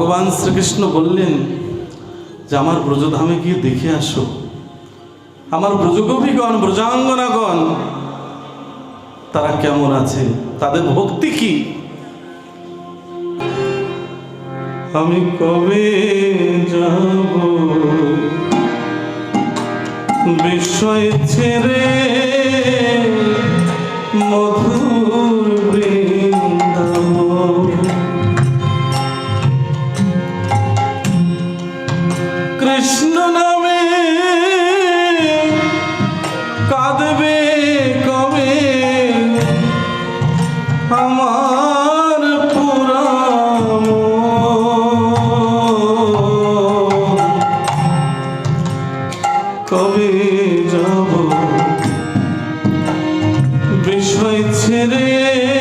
ভগবান শ্রীকৃষ্ণ বললেন যে আমার ব্রজধামে গিয়ে দেখে আসো। আমার ব্রজগোপীগণ, ব্রজাঙ্গনাগণ, তারা কেমন আছে? তাদের ভক্তি কি? আমি কবে যাব? বিষয় ছেড়ে মধু ছেড়ে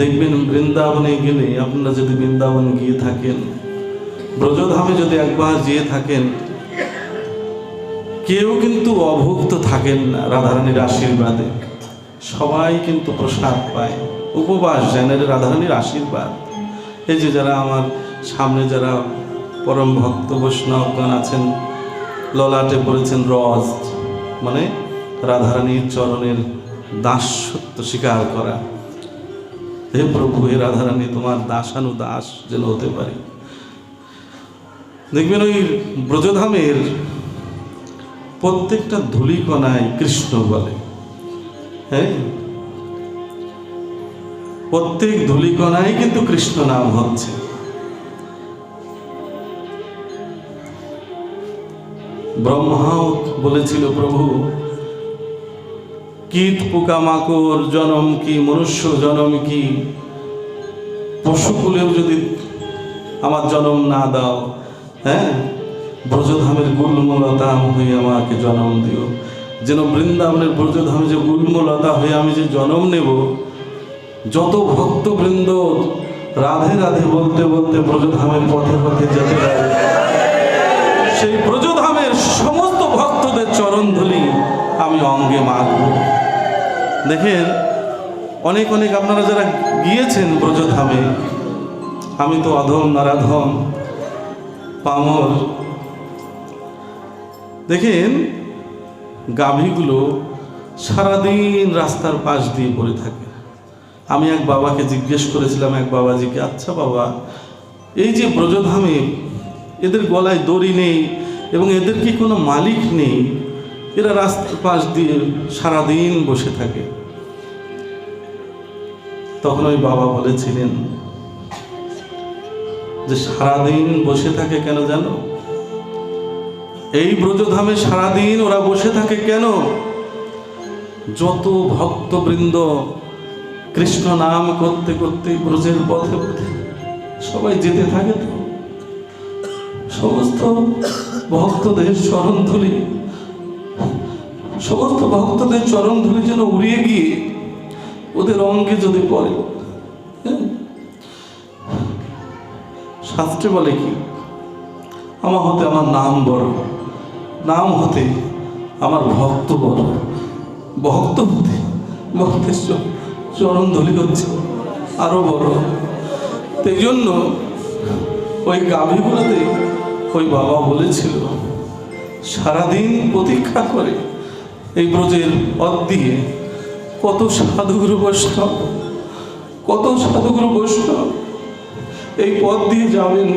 দেখবেন বৃন্দাবনে গেলে আপনারা যদি বৃন্দাবন গিয়ে থাকেন, ব্রজধামে যদি একবার যেয়ে থাকেন, কেউ কিন্তু অভুক্ত থাকেন না রাধারানীর আশীর্বাদে। সবাই কিন্তু প্রসাদ পায়, উপবাস এটা রাধারানীর আশীর্বাদ। এই যে যারা আমার সামনে যারা পরম ভক্ত বৈষ্ণবগণ আছেন, ললাটে পড়েছেন রজ মানে রাধারানীর চরণের দাসত্ব স্বীকার করা। হে প্রভু, হে রাধারানী, তোমার দাসানু দাস যেন হতে পারি। দেখবেন ওই ব্রজধামের প্রত্যেকটা ধুলিকণায় কৃষ্ণ বলে হ্যাঁ? প্রত্যেক ধুলিকণায় কিন্তু কৃষ্ণ নাম হচ্ছে। ব্রহ্মাও বলেছিল, প্রভু কীট পোকামাকড় জনম কি, মনুষ্য জনম কি? পশুকুলেও যদি আমার জনম না দাও হ্যাঁ? ব্রজধামের গুল্মলতা হয়ে আমাকে জনম দিও। যেন বৃন্দাবনের ব্রজধামে যে গুল্মলতা হয়ে আমি যে জনম নেব, যত ভক্তবৃন্দ রাধে রাধে বলতে বলতে ব্রজধামের পথে পথে যেতে পারে। দেখেন, অনেক অনেক আপনারা যারা গিয়েছেন ব্রজধামে, আমি তো অধম নারাধম, পামর, দেখেন, গাভীগুলো সারাদিন রাস্তার পাশ দিয়ে পড়ে থাকে। আমি এক বাবাকে জিজ্ঞেস করেছিলাম, এক বাবাজিকে আচ্ছা বাবা, এই যে ব্রজধামে এদের গলায় দড়ি নেই এবং এদের কি কোনো মালিক নেই? এরা রাস্তার পাশ দিয়ে সারাদিন বসে থাকে। তখন ওই বাবা বলেছিলেন, যে সারাদিন বসে থাকে কেন জানো? এই ব্রজধামে সারাদিন ওরা বসে থাকে কেন? যত ভক্তবৃন্দ কৃষ্ণ নাম করতে করতে ব্রজের পথে পথে সবাই যেতে থাকে তো। সমস্ত ভক্তদের চরণ ধুলি সমস্ত ভক্তদের চরণ ধুলি যেন উড়িয়ে গিয়ে ওদের অঙ্গে যদি পড়ে। হ্যাঁ? শাস্ত্রে বলে কি, আমার হতে আমার নাম বড়, নাম হতে আমার ভক্ত বড়। ভক্ত হতে ভক্তের চরণ ধলি হচ্ছে আরও বড়। এই জন্য ওই গাভীগুলোতে ওই বাবা বলেছিল, সারাদিন প্রতীক্ষা করে এই ব্রজের পথ দিয়ে কত সাধুগুরু বৈষ্ণব, কত সাধুগুরু বৈষ্ণব এই পথ দিয়ে যাবেন।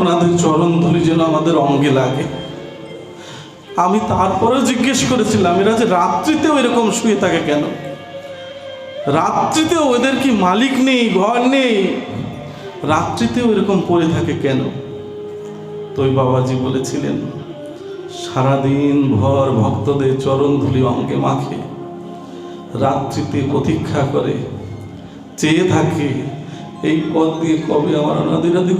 ওনাদের চরণ ধরি যেন আমাদের অঙ্গে লাগে। আমি তারপরেও জিজ্ঞেস করেছিলাম, এরা যে রাত্রিতেও এরকম শুয়ে থাকে কেন? রাত্রিতেও ওদের কি মালিক নেই, ঘর নেই? রাত্রিতেও এরকম পড়ে থাকে কেন? তো ওই বাবাজি বলেছিলেন সারাদিন ভর ভক্তদের চরণ ধুলি অঙ্গে মাখে, রাত্রিতে প্রতীক্ষা করে, চেয়ে থাকে, এই পথ দিয়ে কবে আমার অনাদি রাধি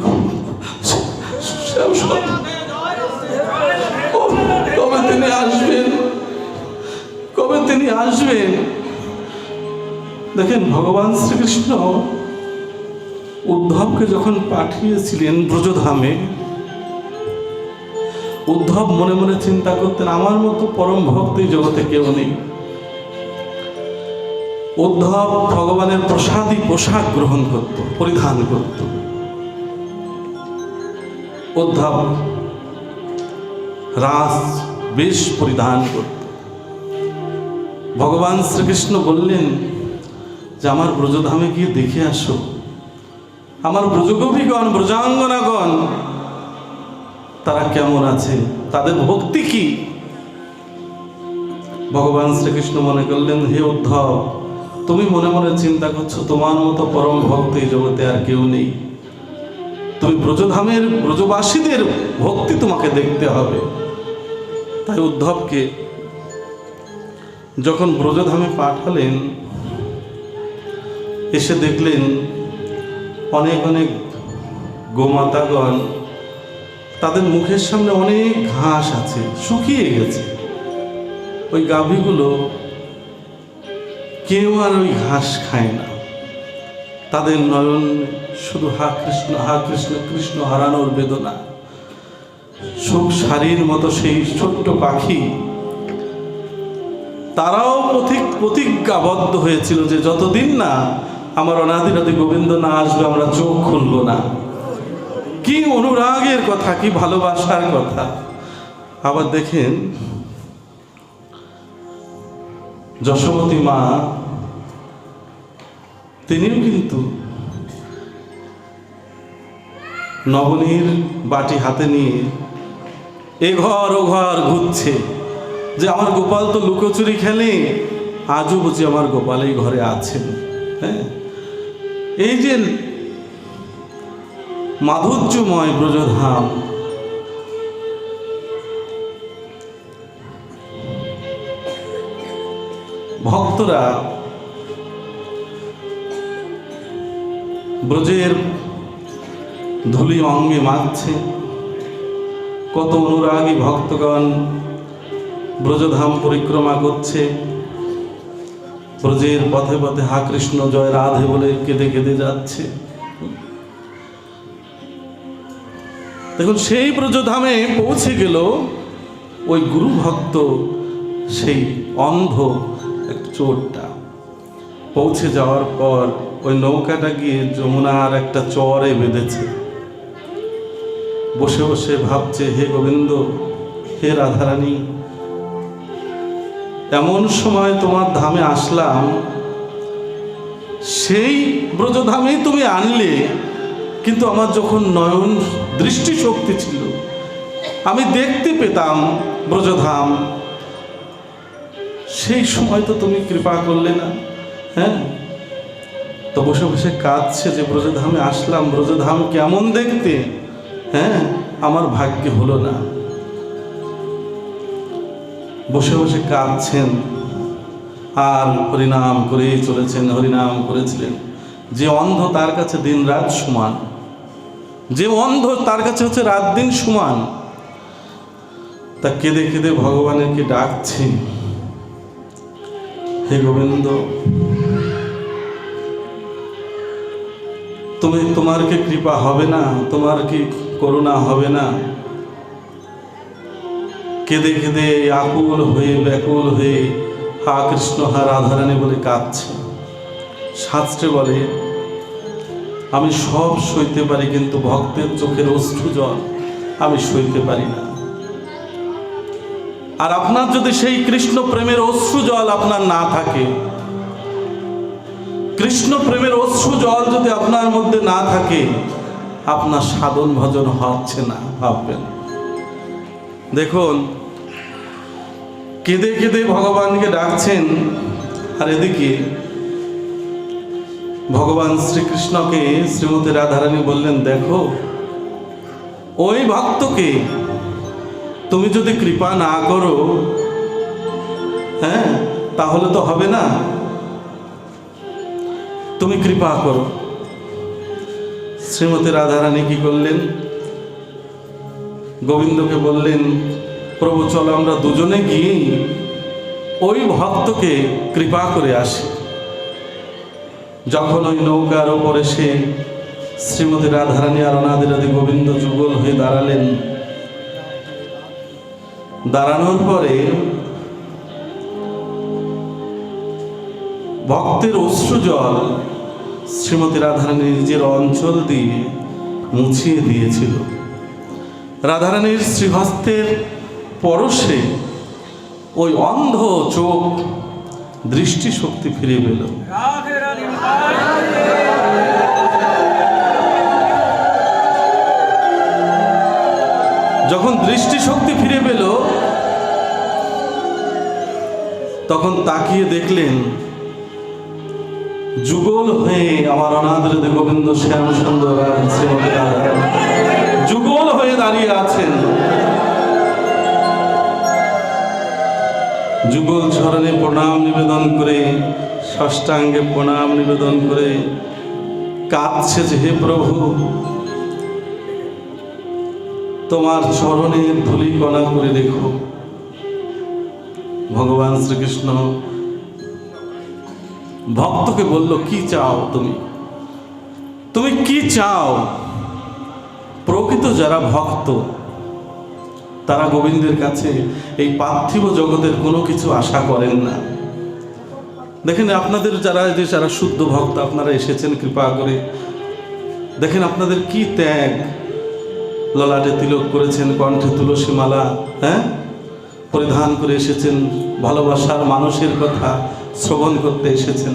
কবে তিনি আসবেন? কবে তিনি আসবেন? দেখেন, ভগবান শ্রীকৃষ্ণ উদ্ধবকে যখন পাঠিয়েছিলেন ব্রজধামে উদ্ধব মনে মনে চিন্তা করতেন, আমার মতো পরম ভক্তি জগতে কেউ নেই। উদ্ধব ভগবানের প্রসাদী পোশাক গ্রহণ করত, পরিধান করত। উদ্ধব রাস বেশ পরিধান করত। ভগবান শ্রীকৃষ্ণ বললেন, যে আমার ব্রজধামে গিয়ে দেখে আসো। আমার ব্রজগোপীগণ, ব্রজাঙ্গনাগণ তারা কেমন আছে? তাদের ভক্তি কি? ভগবান শ্রীকৃষ্ণ মনে করলেন, হে উদ্ধব, তুমি মনে মনে চিন্তা করছ, তোমার মতো পরম ভক্ত এই জগতে আর কেউ নেই। তুমি ব্রজধামের ব্রজবাসীদের ভক্তি তোমাকে দেখতে হবে। তাই উদ্ধবকে যখন ব্রজধামে পাঠালেন, এসে দেখলেন অনেক অনেক গোমাতাগণ তাদের মুখের সামনে অনেক ঘাস আছে, শুকিয়ে গেছে। ওই গাভীগুলো কেউ আর ওই ঘাস খায় না। তাদের নয়ন শুধু হা কৃষ্ণ হা কৃষ্ণ কৃষ্ণ হারানোর বেদনা। সুখ শাড়ির মতো সেই ছোট্ট পাখি। তারাও প্রতিক প্রতিজ্ঞাবদ্ধ হয়েছিল যে যতদিন না আমার অনাদিরাদি গোবিন্দ না আসবে, আমরা চোখ খুলব না। কি অনুরাগের কথা, কি ভালোবাসার কথা? আবার দেখেন, যশোমতী মা, তিনিও কিন্তু নবনীর বাটি হাতে নিয়ে এ ঘর ও ঘর ঘুরছে যে আমার গোপাল তো লুকোচুরি খেলে, আজও বুঝি আমার গোপাল এই ঘরে আছেন। হ্যাঁ? এই যে মাধুর্যময় ব্রজধাম। ভক্তরা ব্রজের ধুলি অঙ্গে মাখছে। কত অনুরাগী ভক্তগণ ব্রজধাম পরিক্রমা করছে। ব্রজের পথে পথে হা কৃষ্ণ জয় রাধে বলে কেঁদে কেঁদে যাচ্ছে। দেখুন, সেই ব্রজধামে পৌঁছে গেল ওই গুরু ভক্ত, সেই অন্ধ এক চোরটা। পৌঁছে যাওয়ার পর ওই নৌকাটা গিয়ে যমুনার একটা চরে বেঁধেছে। বসে বসে ভাবছে, হে গোবিন্দ, হে রাধারানী, এমন সময় তোমার ধামে আসলাম। সেই ব্রজধামেই তুমি আনলে কিন্তু আমার যখন নয়ন দৃষ্টিশক্তি ছিল, আমি দেখতে পেতাম ব্রজধাম। সেই সময় তো তুমি কৃপা করলে না হ্যাঁ? তো বসে বসে কাঁদছে যে ব্রজধামে আসলাম, ব্রজধাম কেমন দেখতে হ্যাঁ? আমার ভাগ্যে হলো না। বসে বসে কাঁদছেন, আর হরিনাম করেই চলেছেন, হরিনাম করেছিলেন। যে অন্ধ তার কাছে দিন রাত সমান। যে অন্ধ, তার কাছে হচ্ছে রাত দিন সমান। তা কেঁদে কেঁদে ভগবানের ভগবানেরকে ডাকছে, হে গোবিন্দ, তুমি, তোমার কি কৃপা হবে না? তোমার কি করুণা হবে না? কেঁদে কেঁদে আকুল হয়ে, ব্যাকুল হয়ে হা কৃষ্ণ, হা রাধারানী বলে কাঁদছে। শাস্ত্রে বলে আমি সব সইতে পারি, কিন্তু ভক্তের চোখের অশ্রু জল আমি সইতে পারি না। আর আপনার যদি সেই কৃষ্ণ প্রেমের অশ্রু জল আপনার না থাকে, কৃষ্ণ প্রেমের অশ্রু জল যদি আপনার মধ্যে না থাকে, আপনার সাধন ভজন হচ্ছে না, ভাববেন। দেখুন, কেঁদে কেঁদে ভগবানকে ডাকছেন, আর এদিকে ভগবান শ্রীকৃষ্ণকে শ্রীমতী রাধারানী বললেন, দেখো, ওই ভক্তকে তুমি যদি কৃপা না করো হ্যাঁ তাহলে তো হবে না। তুমি কৃপা করো। শ্রীমতী রাধারানী কি করলেন? গোবিন্দকে বললেন, প্রভু, চলো আমরা দুজনে গিয়ে ওই ভক্তকে কৃপা করে আসি। যখন ওই নৌকার ওপরে সে শ্রীমতী রাধারানী আর অনাদিরাদি গোবিন্দ যুগল হয়ে দাঁড়ালেন, দাঁড়ানোর পরে ভক্তের অশ্রু জল শ্রীমতী রাধারানী নিজের অঞ্চল দিয়ে মুছিয়ে দিয়েছিল। রাধারানীর শ্রীহস্তের পরশে ওই অন্ধ চোখ দৃষ্টিশক্তি ফিরে পেল। যখন দৃষ্টিশক্তি ফিরে পেল, তখন তাকিয়ে দেখলেন, যুগল হয়ে আমার অনাদৃত গোবিন্দ শ্যাম সুন্দর যুগল হয়ে দাঁড়িয়ে আছেন। যুগল চরণে প্রণাম নিবেদন করে ষষ্ঠাঙ্গে প্রণাম নিবেদন করে কাঁদছে যে হে প্রভু, তোমার চরণে ধুলি কণা করে দেখো। ভগবান শ্রীকৃষ্ণ ভক্তকে বলল, কি চাও তুমি? তুমি কি চাও? প্রকৃত যারা ভক্ত, তারা গোবিন্দের কাছে এই পার্থিব জগতের কোনো কিছু আশা করেন না। দেখেন আপনাদের যারা যে যারা শুদ্ধ ভক্ত, আপনারা এসেছেন, কৃপা করে। দেখেন আপনাদের কি ত্যাগ। ললাটে তিলক করেছেন, কণ্ঠে তুলসী মালা হ্যাঁ? পরিধান করে এসেছেন, ভালোবাসার মানুষের কথা শ্রবণ করতে এসেছেন।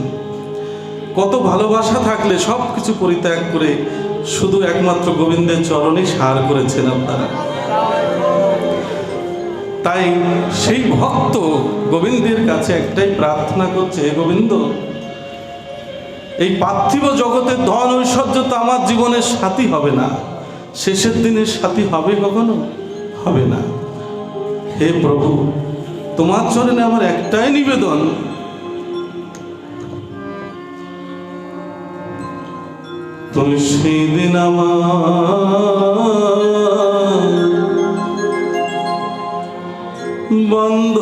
কত ভালোবাসা থাকলে সব কিছু পরিত্যাগ করে শুধু একমাত্র গোবিন্দের চরণে সার করেছেন আপনারা। তাই সেই ভক্ত গোবিন্দের কাছে একটাই প্রার্থনা করছে, হে গোবিন্দ, এই পার্থিব জগতের ধন ঐশ্বর্য তো আমার জীবনের সাথী হবে না। শেষের দিনের সাথী হবে কখনো? হবে না। হে প্রভু, তোমার চরণে আমার একটাই নিবেদন। তুমি সেই দিন আমার বন্ধ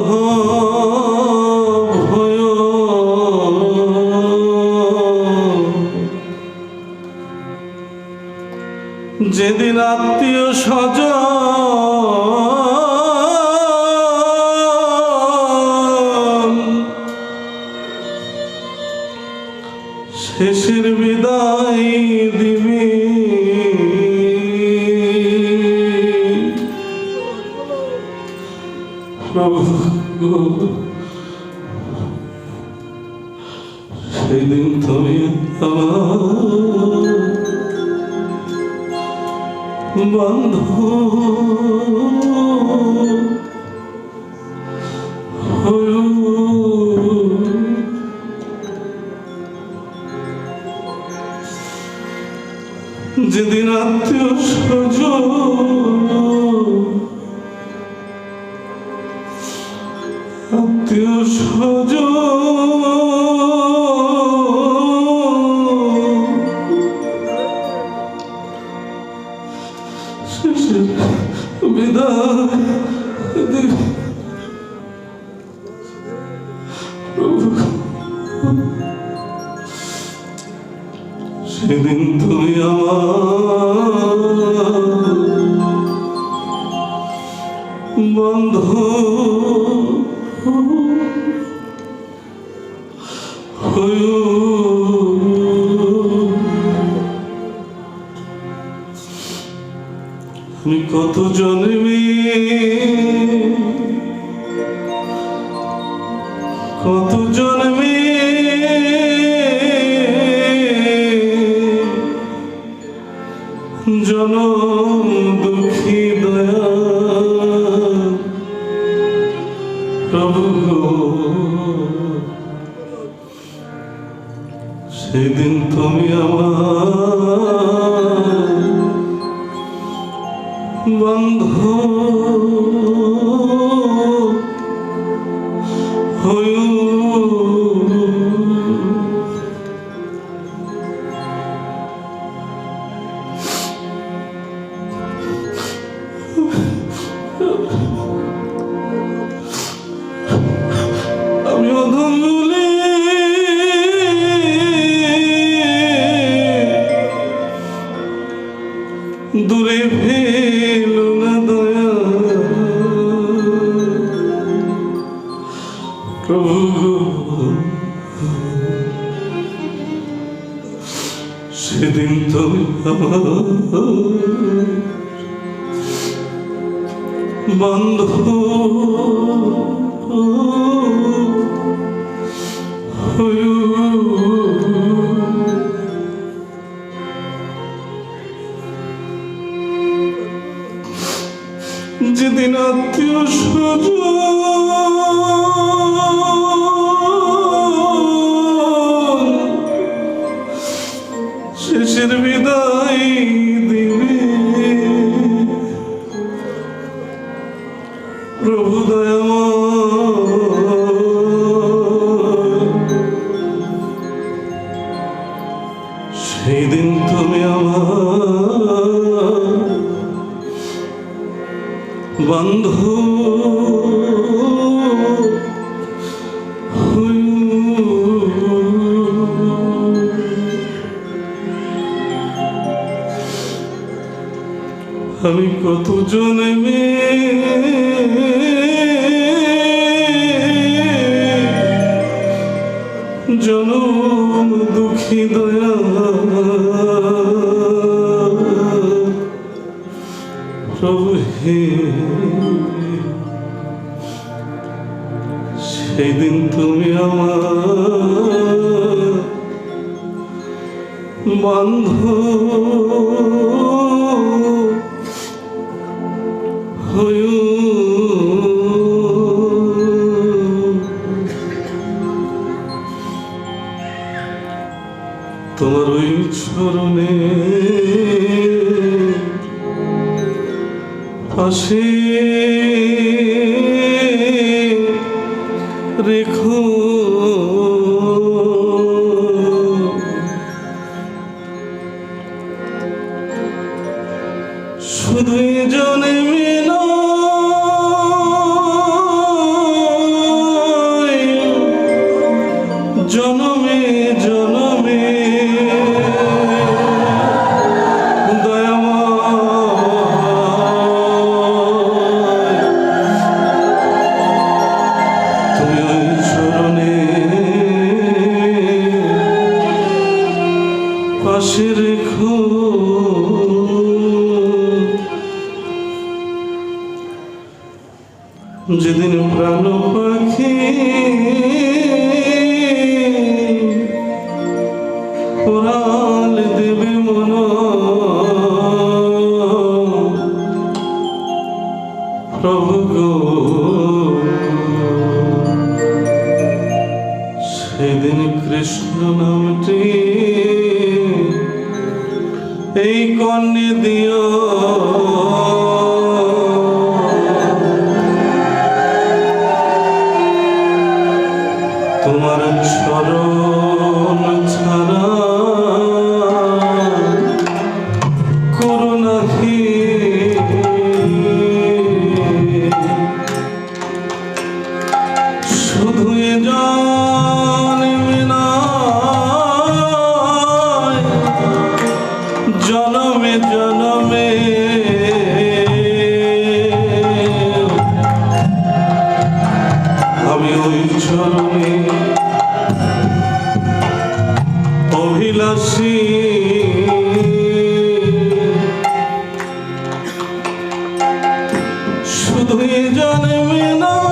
বিদায়। Senin tanıyamam বন্ধু। যেদিন আত্মীয় স্বজন আমি কত জনমে? জন দুঃখিত রেখো প্রভু গো সেদিন কৃষ্ণ নামটি এই কন্যা দিও। বসি শুধুই জন্মে না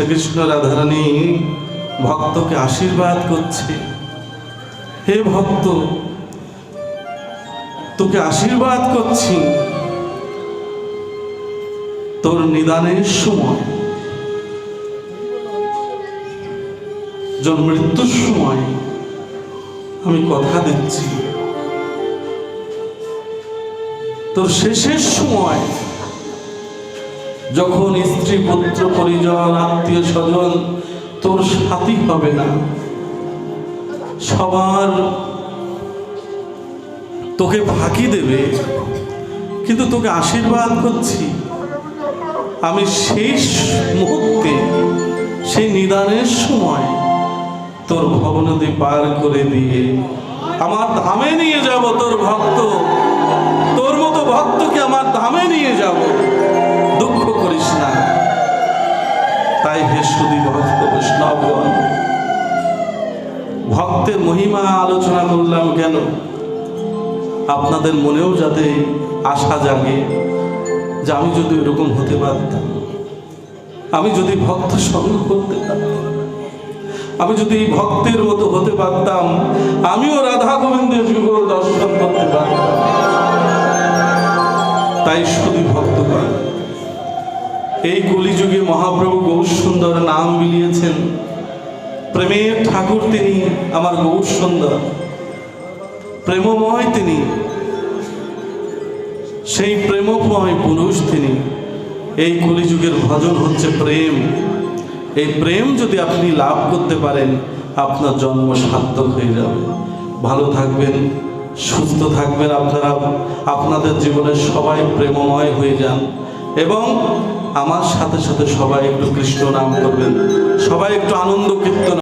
শ্রীকৃষ্ণ রাধারানী ভক্তকে আশীর্বাদ করছে। হে ভক্ত, তোকে আশীর্বাদ করছি। তোর নিদানের সময় যখন মৃত্যুর সময় আমি কথা দিচ্ছি। তোর শেষের সময় যখন স্ত্রী, পুত্র, পরিজন, আত্মীয় স্বজন তোর সাথী হবে না, সবার তোকে ফাঁকি দেবে, কিন্তু তোকে আশীর্বাদ করছি। আমি শেষ মুহূর্তে, সেই নিদানের সময় তোর ভবনদী পার করে দিয়ে আমার ধামে নিয়ে যাব তোর ভক্ত। তোর মতো ভক্তকে আমার ধামে নিয়ে যাব। করিস না। তাই হে সুদী ভক্ত বৈষ্ণবগণ ভক্তের মহিমা আলোচনা করলাম কেন? আপনাদের মনেও যাতে আশা জাগে যে আমি যদি এরকম হতে পারতাম, আমি যদি ভক্ত সঙ্গ করতে পারতাম, আমি যদি ভক্তের মতো হতে পারতাম, আমিও রাধা গোবিন্দের যুগল দর্শন করতে পারতাম। তাই শুধু ভক্তগণ এই কলিযুগে মহাপ্রভু গৌর সুন্দর নাম মিলিয়েছেন প্রেমের ঠাকুর তিনি, আমার গৌর সুন্দর। প্রেমময় তিনি। সেই প্রেমময় পুরুষ তিনি। এই কলিযুগের ভজন হচ্ছে প্রেম। এই প্রেম যদি আপনি লাভ করতে পারেন, আপনার জন্ম সার্থক হয়ে যাবে। ভালো থাকবেন, সুস্থ থাকবেন আপনারা। আপনাদের জীবনে সবাই প্রেমময় হয়ে যান। এবং আমার সাথে সাথে সবাই একটু কৃষ্ণ নাম করবেন। সবাই একটু আনন্দ কীর্তন